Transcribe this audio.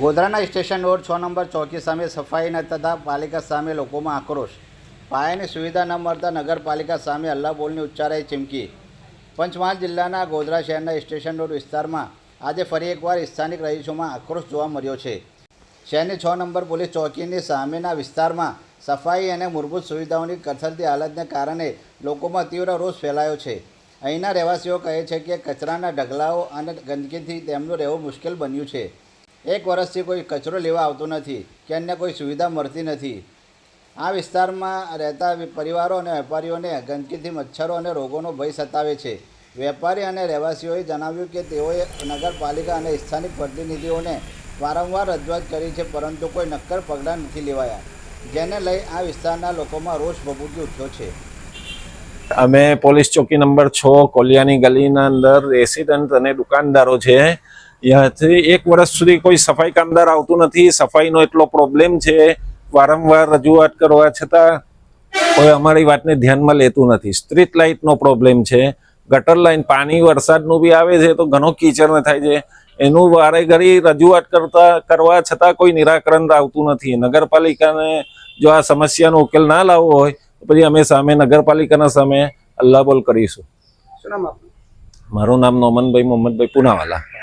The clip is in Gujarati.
ગોધરાના સ્ટેશન રોડ છ નંબર ચોકી સામે સફાઈ ન તથા પાલિકા સામે લોકોમાં આક્રોશ. પાયાની સુવિધા ન મળતા નગરપાલિકા સામે હલ્લાબોલની ઉચ્ચારાઈ ચીમકી. પંચમહાલ જિલ્લાના ગોધરા શહેરના સ્ટેશન રોડ વિસ્તારમાં આજે ફરી એકવાર સ્થાનિક રહીશોમાં આક્રોશ જોવા મળ્યો છે. શહેરની છ નંબર પોલીસ ચોકીની સામેના વિસ્તારમાં સફાઈ અને મૂળભૂત સુવિધાઓની કથળતી હાલતને કારણે લોકોમાં તીવ્ર રોષ ફેલાયો છે. અહીંના રહેવાસીઓ કહે છે કે કચરાના ઢગલાઓ અને ગંદકીથી તેમનું રહેવું મુશ્કેલ બન્યું છે. એક વર્ષથી કોઈ કચરો લેવા આવતો નથી, કે અન્ય કોઈ સુવિધા મળતી નથી. આ વિસ્તારમાં રહેતા પરિવારો અને વેપારીઓને ગંદકીથી મચ્છરો અને રોગોનો ભય સતાવે છે. વેપારી અને રહેવાસીઓએ જણાવ્યું કે તેઓએ નગરપાલિકા અને સ્થાનિક પ્રતિનિધિઓને વારંવાર રજૂઆત કરી છે, પરંતુ કોઈ નક્કર પગલાં નથી લેવાયા, જેને લઈ આ વિસ્તારના લોકોમાં રોષ ભભૂકી ઉઠ્યો છે. અમે પોલીસ ચોકી નંબર છ કોલિયાની ગલીના અંદર રેસિડન્ટ અને દુકાનદારો છે. એક વર્ષ સુધી કોઈ સફાઈ કામદાર આવતું નથી. સફાઈનો એટલો પ્રોબ્લેમ છે. વારંવાર રજૂઆત કરવા છતાં કોઈ અમારી વાતને ધ્યાનમાં લેતું નથી. સ્ટ્રીટ લાઇટનો પ્રોબ્લેમ છે. ગટર લાઈન પાણી વરસાદનું બી આવે છે તો ઘણો કીચડ થાય છે. એનું વારે ઘડી રજૂઆત કરતા કરવા છતાં કોઈ નિરાકરણ આવતું નથી. નગરપાલિકાને જો આ સમસ્યાનો ઉકેલ ના લાવવો હોય તો પછી અમે સામે નગરપાલિકાના સામે અલ્લાબોલ કરીશું. મારું નામ નોમનભાઈ મોહમ્મદભાઈ પુનાવાલા.